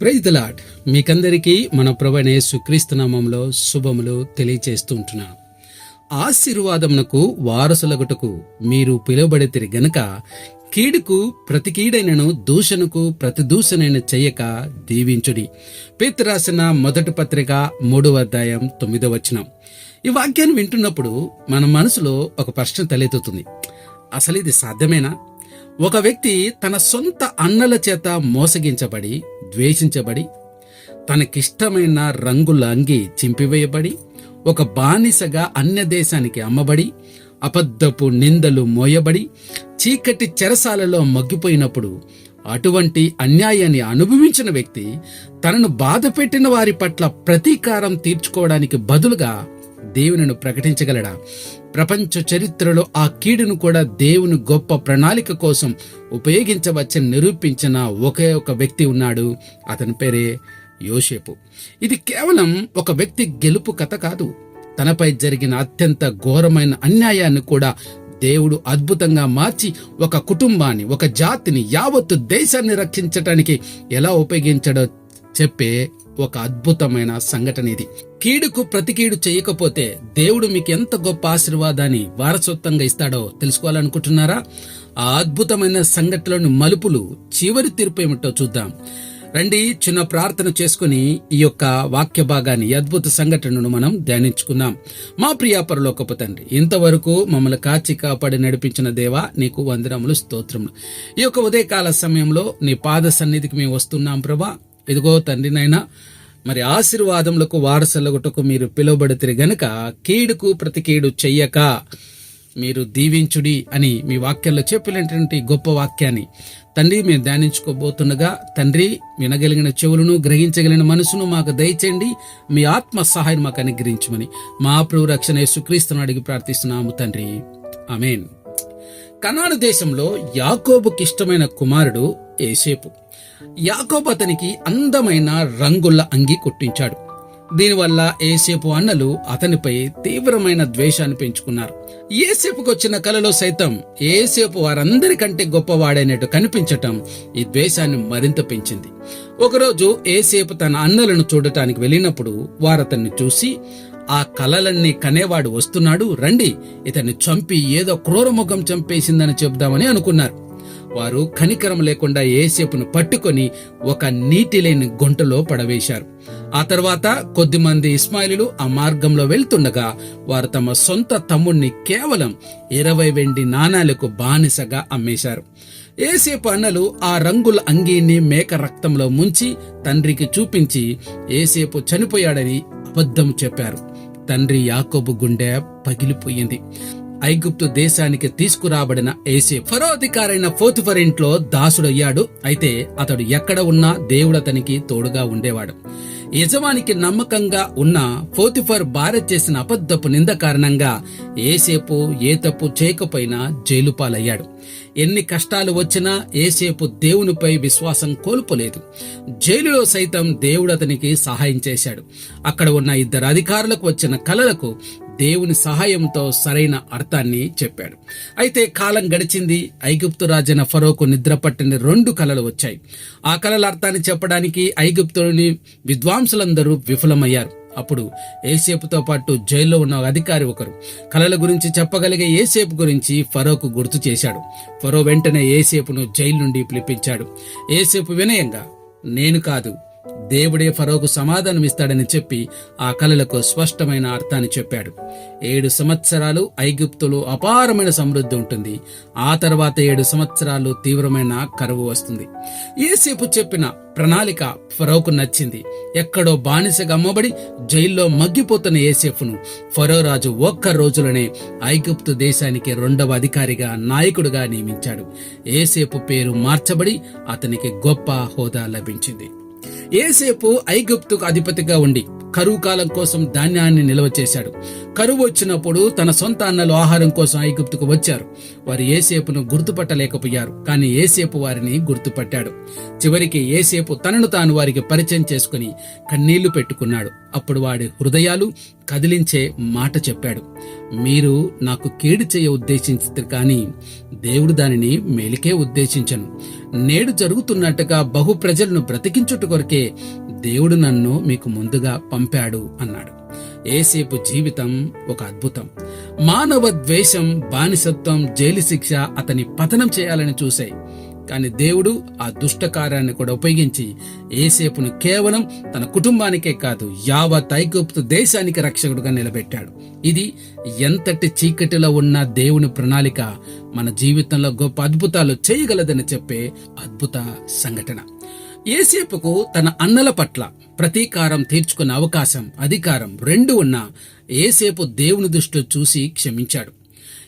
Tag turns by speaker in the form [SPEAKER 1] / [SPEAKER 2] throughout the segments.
[SPEAKER 1] Praise lord మీకందరికీ మన ప్రభనే సుక్రీస్తునామంలో శుభములు తెలియచేస్తుంటున్నాను ఆశీర్వాదమునకు వారసులగుటకు మీరు పిలువబడితిరి గనుక కీడుకు ప్రతి కీడైనను దూషణకు ప్రతి దూషణైన చెయ్యక దీవించుడి. పేతు రాసిన మొదటి పత్రిక మూడవ అధ్యాయం తొమ్మిదవ వచనం. ఈ వాక్యాన్ని వింటున్నప్పుడు మన మనసులో ఒక ప్రశ్న తలెత్తుతుంది. అసలు ఇది సాధ్యమేనా? ఒక వ్యక్తి తన సొంత అన్నల చేత మోసగించబడి ద్వేషించబడి తనకిష్టమైన రంగుల అంగి చింపివేయబడి ఒక బానిసగా అన్య దేశానికి అమ్మబడి అబద్ధపు నిందలు మోయబడి చీకటి చెరసాలలో మగ్గిపోయినప్పుడు అటువంటి అన్యాయాన్ని అనుభవించిన వ్యక్తి తనను బాధపెట్టిన వారి పట్ల ప్రతీకారం తీర్చుకోవడానికి బదులుగా దేవునిను ప్రకటించగలడా? ప్రపంచ చరిత్రలో ఆ కీడును కూడా దేవుని గొప్ప ప్రణాళిక కోసం ఉపయోగించవచ్చని నిరూపించిన ఒకే ఒక వ్యక్తి ఉన్నాడు. అతని పేరే యోషేపు ఇది కేవలం ఒక వ్యక్తి గెలుపు కథ కాదు. తనపై జరిగిన అత్యంత ఘోరమైన అన్యాయాన్ని కూడా దేవుడు అద్భుతంగా మార్చి ఒక కుటుంబాన్ని ఒక జాతిని యావత్తు దేశాన్ని రక్షించటానికి ఎలా ఉపయోగించడో చెప్పే ఒక అద్భుతమైన సంఘటన ఇది. కీడుకు ప్రతికీడు చేయకపోతే దేవుడు మీకు ఎంత గొప్ప ఆశీర్వాదాన్ని వారసత్వంగా ఇస్తాడో తెలుసుకోవాలనుకుంటున్నారా? ఆ అద్భుతమైన సంఘటనలోని మలుపులు చివరి తీర్పు ఏమిటో చూద్దాం. రండి చిన్న ప్రార్థన చేసుకుని ఈ యొక్క వాక్య భాగాన్ని అద్భుత సంఘటనను మనం ధ్యానించుకుందాం. మా ప్రియాపరలోకపు తండ్రి ఇంతవరకు మమ్మల్ని కాచి కాపాడి నడిపించిన దేవా నీకు వందనములు స్తోత్రములు. ఈ యొక్క ఉదయకాల సమయంలో నీ పాద సన్నిధికి మేము వస్తున్నాం ప్రభా. ఇదిగో తండ్రి నైనా మరి ఆశీర్వాదములకు వారసలగుటకు మీరు పిలువబడితే గనుక కీడుకు ప్రతి కీడు చెయ్యక మీరు దీవించుడి అని మీ వాక్యంలో చెప్పినటువంటి గొప్ప వాక్యాన్ని తండ్రి మేము ధ్యానించుకోబోతుండగా తండ్రి వినగలిగిన చెవులను గ్రహించగలిగిన మనసును మాకు దయచేయండి మీ ఆత్మ సహాయం మాకు అనుగ్రహించమని మా ప్రభు రక్షణ సుక్రీస్తును అడిగి ప్రార్థిస్తున్నాము తండ్రి. అమేన్ కనాను దేశంలో యాకోబుకి ఇష్టమైన కుమారుడు ఏసేపు. యాకోబు అతనికి అందమైన రంగుల అంగి కుట్టించాడు. దీనివల్ల ఏసేపు అన్నలు అతనిపై తీవ్రమైన ద్వేషాన్ని పెంచుకున్నారు. ఏసేపుకు వచ్చిన కలలో సైతం ఏసేపు వారందరికంటే గొప్పవాడైనట్టు కనిపించటం ఈ ద్వేషాన్ని మరింత పెంచింది. ఒకరోజు ఏసేపు తన అన్నలను చూడటానికి వెళ్ళినప్పుడు వారతన్ని చూసి ఆ కలలన్నీ కనేవాడు వస్తున్నాడు రండి. ఇతన్ని చంపి ఏదో క్రూరముఖం చంపేసిందని చెబుదామని అనుకున్నారు. వారు కనికరం లేకుండా ఏసేపును పట్టుకొని ఒక నీటి లేని గుంటలో పడవేశారు. ఆ తర్వాత కొద్దిమంది ఇస్మాయిలు ఆ మార్గంలో వెళ్తుండగా వారు తమ సొంత తమ్ముణ్ణి కేవలం ఇరవై వెండి నాణాలకు బానిసగా అమ్మేశారు. ఏసేపు అన్నలు ఆ రంగుల అంగీని మేక రక్తంలో ముంచి తండ్రికి చూపించి ఏసేపు చనిపోయాడని అబద్ధం చెప్పారు. తండ్రి యాకోబు గుండె పగిలిపోయింది. ఐగుప్తు దేశానికి తీసుకురాబడిన ఏసే ఫరో అధికారైన ఫోతిఫర్ ఇంట్లో దాసుడయ్యాడు. అయితే అతడు ఎక్కడ ఉన్నా దేవుడు అతనికి తోడుగా ఉండేవాడు. యజమానికి నమ్మకంగా ఉన్న ఫోతిఫర్ భార్య చేసిన అబద్ధపు నింద కారణంగా ఏసేపు ఏ తప్పు చేయకపోయినా జైలు పాలయ్యాడు. ఎన్ని కష్టాలు వచ్చినా ఏసేపు దేవునిపై విశ్వాసం కోల్పోలేదు. జైలులో సైతం దేవుడు అతనికి సహాయం చేశాడు. అక్కడ ఉన్న ఇద్దరు అధికారులకు వచ్చిన కలలకు దేవుని సహాయంతో సరైన అర్థాన్ని చెప్పాడు. అయితే కాలం గడిచింది ఐగుప్తు రాజైన ఫరోకు నిద్రపట్టిన రెండు కలలు వచ్చాయి. ఆ కలల అర్థాన్ని చెప్పడానికి ఐగుప్తుని విద్వాంసులందరూ విఫలమయ్యారు. అప్పుడు ఏసేపుతో పాటు జైల్లో ఉన్న అధికారి ఒకరు. కళల గురించి చెప్పగలిగే ఏసేపు గురించి ఫరోకు గుర్తు చేశాడు. ఫరో వెంటనే ఏసేపును జైలు నుండి పిలిపించాడు. ఏసేపు వినయంగా నేను కాదు దేవుడే ఫరోకు సమాధానం ఇస్తాడని చెప్పి ఆ కళలకు స్పష్టమైన అర్థాన్ని చెప్పాడు. ఏడు సంవత్సరాలు ఐగుప్తులు అపారమైన సమృద్ధి ఉంటుంది. ఆ తర్వాత ఏడు సంవత్సరాలు తీవ్రమైన కరువు వస్తుంది. ఏసేపు చెప్పిన ప్రణాళిక ఫరోకు నచ్చింది. ఎక్కడో బానిసగా అమ్మబడి జైల్లో మగ్గిపోతున్న ఏసేఫ్ను ఫరో రాజు ఒక్క రోజులోనే ఐగుప్తు దేశానికి రెండవ అధికారిగా నాయకుడిగా నియమించాడు. ఏసేపు పేరు మార్చబడి అతనికి గొప్ప హోదా లభించింది. ఏసేపు ఐగుప్తుకు అధిపతిగా ఉండి కరువు కాలం కోసం ధాన్యాన్ని నిల్వ చేశాడు. కరువు వచ్చినప్పుడు తన సొంత అన్నలు ఆహారం కోసం ఐగుప్తుకు వచ్చారు. వారు ఏసేపును గుర్తుపట్టలేకపోయారు కానీ ఏసేపు వారిని గుర్తుపట్టాడు. చివరికి ఏసేపు తనను తాను వారికి పరిచయం చేసుకుని కన్నీళ్ళు పెట్టుకున్నాడు. అప్పుడు వాడి హృదయాలు కదిలించే మాట చెప్పాడు. మీరు నాకు కీడు చేయ ఉద్దేశించి కానీ దేవుడు దానిని మేలికే ఉద్దేశించను. నేడు జరుగుతున్నట్టుగా బహు ప్రజలను బ్రతికించుట కొరకే దేవుడు నన్ను మీకు ముందుగా పంపాడు అన్నాడు. ఏసేపు జీవితం ఒక అద్భుతం. మానవ ద్వేషం బానిసత్వం జైలు శిక్ష అతని పతనం చేయాలని చూశాయి. కానీ దేవుడు ఆ దుష్టకార్యాన్ని కూడా ఉపయోగించి ఏసేపును కేవలం తన కుటుంబానికే కాదు యావత్ ఐగుప్తు దేశానికి రక్షకుడుగా నిలబెట్టాడు. ఇది ఎంతటి చీకటిలో ఉన్న దేవుని ప్రణాళిక మన జీవితంలో గొప్ప అద్భుతాలు చేయగలదని చెప్పే అద్భుత సంఘటన. ఏసేపుకు తన అన్నల పట్ల ప్రతీకారం తీర్చుకునే అవకాశం అధికారం రెండు ఉన్న ఏసేపు దేవుని దృష్టిలో చూసి క్షమించాడు.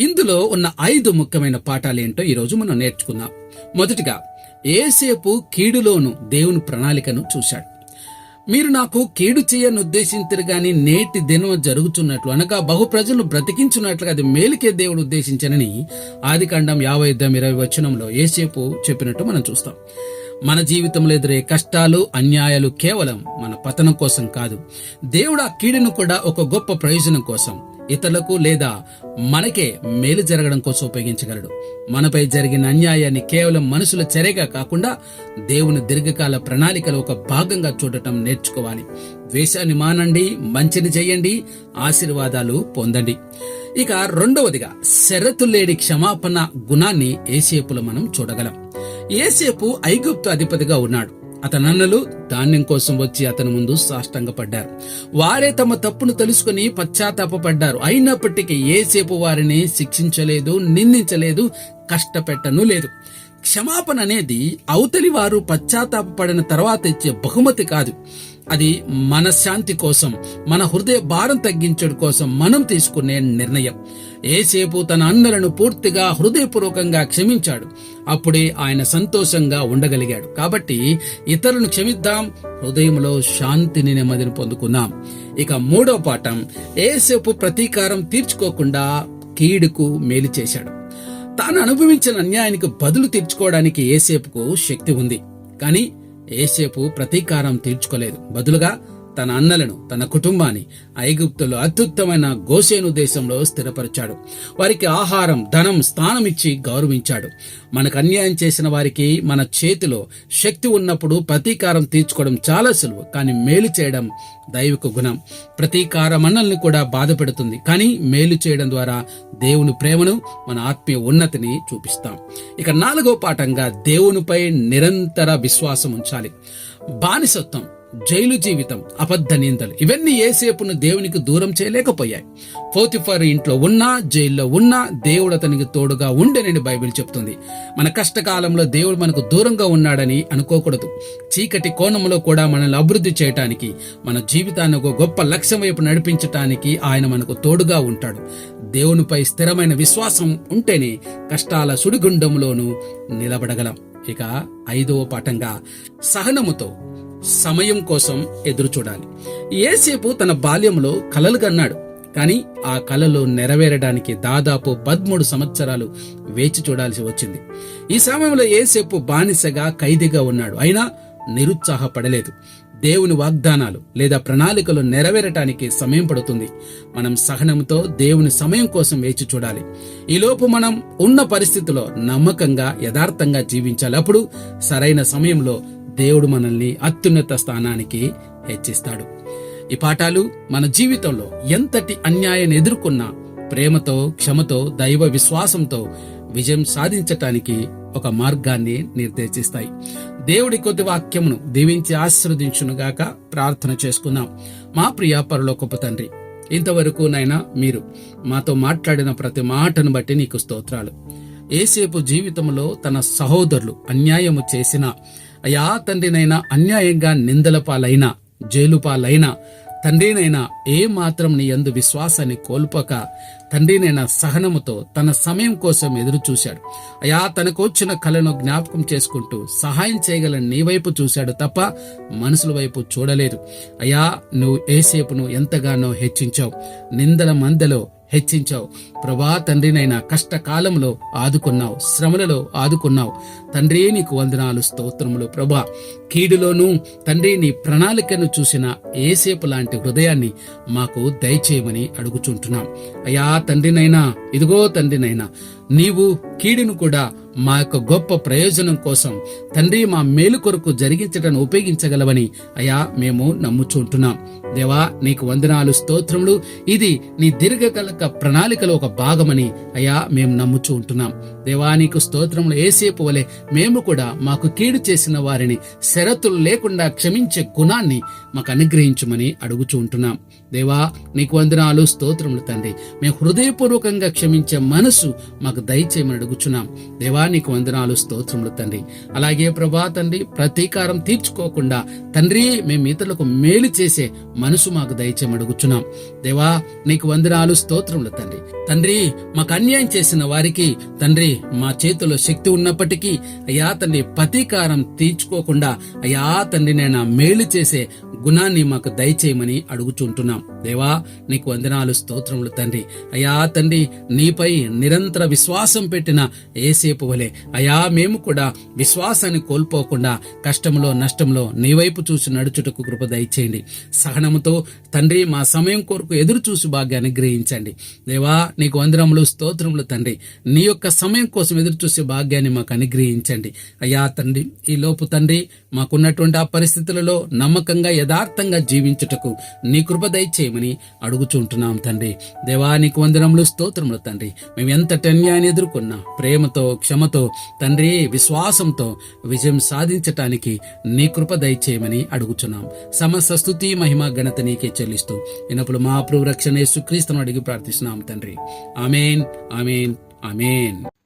[SPEAKER 1] ఇందులో ఉన్న ఐదు ముఖ్యమైన పాఠాలేంటో ఈరోజు మనం నేర్చుకుందాం. మొదటిగా ఏసేపు కీడులోను దేవుని ప్రణాళికను చూశాడు. మీరు నాకు కీడు చేయని ఉద్దేశించరు గాని నేటి దినం జరుగుతున్నట్లు అనగా బహు ప్రజలను బ్రతికించున్నట్లుగా అది మేలుకే దేవుడు ఉద్దేశించనని ఆదికాండం యాభై యుద్ధం ఇరవై వచనంలో ఏసేపు చెప్పినట్టు మనం చూస్తాం. మన జీవితంలో ఎదురే కష్టాలు అన్యాయాలు కేవలం మన పతనం కోసం కాదు. దేవుడు ఆ కీడును కూడా ఒక గొప్ప ప్రయోజనం కోసం ఇతరులకు లేదా మనకే మేలు జరగడం కోసం ఉపయోగించగలడు. మనపై జరిగిన అన్యాయాన్ని కేవలం మనుషుల చర్యగా కాకుండా దేవుని దీర్ఘకాల ప్రణాళికలో ఒక భాగంగా చూడటం నేర్చుకోవాలి. ద్వేషాన్ని మానండి మంచిని చేయండి ఆశీర్వాదాలు పొందండి. ఇక రెండవదిగా శరతులేడి క్షమాపణ గుణాన్ని ఏసేపులో మనం చూడగలం. ఏసేపు ఐగుప్తు అధిపతిగా ఉన్నాడు. అతనన్నలు ధాన్యం కోసం వచ్చి అతని ముందు సాష్టంగపడ్డారు. వారే తమ తప్పును తెలుసుకుని పశ్చాత్తాపడ్డారు అయినప్పటికీ ఏసేపు వారిని శిక్షించలేదు నిందించలేదు కష్టపెట్టను లేదు. క్షమాపణ అనేది అవతలి వారు పశ్చాత్తాపడిన తర్వాత ఇచ్చే బహుమతి కాదు. అది మనశ్శాంతి కోసం మన హృదయ భారం తగ్గించడం కోసం మనం తీసుకునే నిర్ణయం. ఏసేపు తన అన్నలను పూర్తిగా హృదయపూర్వకంగా క్షమించాడు. అప్పుడే ఆయన సంతోషంగా ఉండగలిగాడు. కాబట్టి ఇతరులను క్షమిద్దాం హృదయంలో శాంతిని నెమ్మదిని పొందుకుందాం. ఇక మూడో పాఠం ఏసేపు ప్రతీకారం తీర్చుకోకుండా కీడుకు మేలు చేశాడు. తాను అనుభవించిన అన్యాయానికి బదులు తీర్చుకోవడానికి ఏసేపుకు శక్తి ఉంది. కానీ ఏసేపు ప్రతీకారం తీర్చుకోలేదు. బదులుగా తన అన్నలను తన కుటుంబాన్ని ఐగుప్తులో అత్యుత్తమైన గోసేను దేశంలో స్థిరపరిచాడు. వారికి ఆహారం ధనం స్థానం ఇచ్చి గౌరవించాడు. మనకు అన్యాయం చేసిన వారికి మన చేతిలో శక్తి ఉన్నప్పుడు ప్రతీకారం తీర్చుకోవడం చాలా సులువు కానీ మేలు చేయడం దైవిక గుణం. ప్రతీకార మనల్ని కూడా బాధ పెడుతుంది కానీ మేలు చేయడం ద్వారా దేవుని ప్రేమను మన ఆత్మీయ ఉన్నతిని చూపిస్తాం. ఇక నాలుగో పాఠంగా దేవునిపై నిరంతర విశ్వాసం ఉంచాలి. బానిసత్వం జైలు జీవితం అబద్ధ నిందలు ఇవన్నీ ఏసేపును దేవునికి దూరం చేయలేకపోయాయి. పోతిఫర్ ఇంట్లో ఉన్నా జైల్లో ఉన్నా దేవుడు అతనికి తోడుగా ఉండేనని బైబిల్ చెప్తుంది. మన కష్టకాలంలో దేవుడు మనకు దూరంగా ఉన్నాడని అనుకోకూడదు. చీకటి కోణంలో కూడా మనల్ని అభివృద్ధి చేయటానికి మన జీవితాన్ని ఒక గొప్ప లక్ష్యం వైపు నడిపించటానికి ఆయన మనకు తోడుగా ఉంటాడు. దేవునిపై స్థిరమైన విశ్వాసం ఉంటేనే కష్టాల సుడిగుండంలోనూ నిలబడగలం. ఇక ఐదవ పాఠంగా సహనముతో సమయం కోసం ఎదురు చూడాలి ఏసేపు తన బాల్యంలో కలలు కన్నాడు. కానీ ఆ కలలు నెరవేరడానికి దాదాపు పదమూడు సంవత్సరాలు వేచి చూడాల్సి వచ్చింది. ఈ సమయంలో ఏసేపు బానిసగా ఖైదీగా ఉన్నాడు. అయినా నిరుత్సాహపడలేదు. దేవుని వాగ్దానాలు లేదా ప్రణాళికలు నెరవేరటానికి సమయం పడుతుంది. మనం సహనంతో దేవుని సమయం కోసం వేచి చూడాలి. ఈలోపు మనం ఉన్న పరిస్థితిలో నమ్మకంగా యథార్థంగా జీవించాలి. అప్పుడు సరైన సమయంలో దేవుడు మనల్ని అత్యున్నత స్థానానికి హెచ్చిస్తాడు. ఈ పాఠాలు మన జీవితంలో ఎంతటి అన్యాయాన్ని ఎదుర్కొన్నా ప్రేమతో క్షమతో దైవ విశ్వాసంతో విజయం సాధించటానికి ఒక మార్గాన్ని నిర్దేశిస్తాయి. దేవుడి కొద్ది వాక్యమును దీవించి ఆశీర్వదించునుగాక ప్రార్థన చేసుకుందాం. మా ప్రియ పరలోకపు తండ్రి ఇంతవరకు నైనా మీరు మాతో మాట్లాడిన ప్రతి మాటను బట్టి నీకు స్తోత్రాలు. ఏసేపు జీవితంలో తన సహోదరులు అన్యాయము చేసిన అయా తండ్రినైనా అన్యాయంగా నిందల పాలైనా జైలు పాలైనా తండ్రినైనా ఏ మాత్రం నీ యందు విశ్వాసాన్ని కోల్పోక తండ్రినైనా సహనముతో తన సమయం కోసం ఎదురు చూశాడు అయా తనకు వచ్చిన కళను జ్ఞాపకం చేసుకుంటూ సహాయం చేయగల నీ వైపు చూశాడు తప్ప మనుషుల వైపు చూడలేదు. అయా నువ్వు ఏసేపును ఎంతగానో హెచ్చించావు. నిందల మందలో హెచ్చించావు. ప్రభా తండ్రినైనా కష్టకాలంలో ఆదుకున్నావు శ్రమలలో ఆదుకున్నావు. తండ్రి నీకు వందనాలు స్తోత్రములు ప్రభా. కీడులోనూ తండ్రి నీ ప్రణాళికను చూసిన ఏసేపు లాంటి హృదయాన్ని మాకు దయచేయమని అడుగుచుంటున్నాం. అయ్యా తండ్రినైనా ఇదిగో తండ్రినైనా నీవు కీడును కూడా మా యొక్క గొప్ప ప్రయోజనం కోసం తండ్రి మా మేలు కొరకు జరిగించటను ఉపయోగించగలవని అయా మేము నమ్ముచుంటున్నాం. దేవా నీకు వందనాలు స్తోత్రములు. ఇది నీ దీర్ఘకాలిక ప్రణాళికలో ఒక భాగమని అయా మేము నమ్ముచూ ఉంటున్నాం దేవా నీకు స్తోత్రములు ఏసేపు వలె మేము కూడా మాకు కీడు చేసిన వారిని షరతులు లేకుండా క్షమించే గుణాన్ని మాకు అనుగ్రహించమని అడుగుచూ ఉంటున్నాం దేవా నీకు వందనాలు స్తోత్రములు తండ్రి. మేము హృదయపూర్వకంగా క్షమించే మనసు మాకు దయచేయమని అడుగుచున్నాం. దేవా నీకు వందనాలు స్తోత్రములు తండ్రి. అలాగే ప్రభా తండ్రి ప్రతీకారం తీర్చుకోకుండా తండ్రి మేము ఇతరులకు మేలు చేసే మనసు మాకు దయచేయమని అడుగుచున్నాం. దేవా నీకు వందనాలు స్తోత్రములు తండ్రి. తండ్రి మాకు అన్యాయం చేసిన వారికి తండ్రి మా చేతిలో శక్తి ఉన్నప్పటికీ అయ్యా తండ్రి ప్రతీకారం తీర్చుకోకుండా అయ్యా తండ్రి నేను మేలు చేసే గుణాన్ని మాకు దయచేయమని అడుగుచుంటున్నాం. దేవా నీకు వందనాలు స్తోత్రములు తండ్రి. అయా తండ్రి నీపై నిరంతర విశ్వాసం పెట్టిన ఏసేపు వలె. అయా మేము కూడా విశ్వాసాన్ని కోల్పోకుండా కష్టంలో నష్టంలో నీ వైపు చూసి నడుచుటకు కృప దయచేయండి. సహనముతో తండ్రి మా సమయం కొరకు ఎదురు చూసి భాగ్యాన్ని గ్రహించండి. దేవా నీకు వందనములు స్తోత్రములు తండ్రి. నీ యొక్క సమయం కోసం ఎదురు చూసే భాగ్యాన్ని మాకు అనుగ్రహించండి. అయ్యా తండ్రి ఈ లోపు తండ్రి మాకున్నటువంటి ఆ పరిస్థితులలో నమ్మకంగా యథార్థంగా జీవించుటకు నీ కృప చేయమని అడుగుచుంటున్నాం తండ్రి. దేవానికి వందనములు స్తోత్రములు తండ్రి. మేము ఎంత అన్యాయాన్ని ఎదుర్కొన్నా ప్రేమతో క్షమతో తండ్రి విశ్వాసంతో విజయం సాధించటానికి నీ కృప దయచేయమని అడుగుచున్నాం. సమస్త స్థుతి మహిమ ఘనత నీకే చెల్లిస్తూ ఇనప్పుడు మా ప్రభు రక్షణ సుక్రీస్తును అడిగి ప్రార్థిస్తున్నాం తండ్రి. Amen amen amen.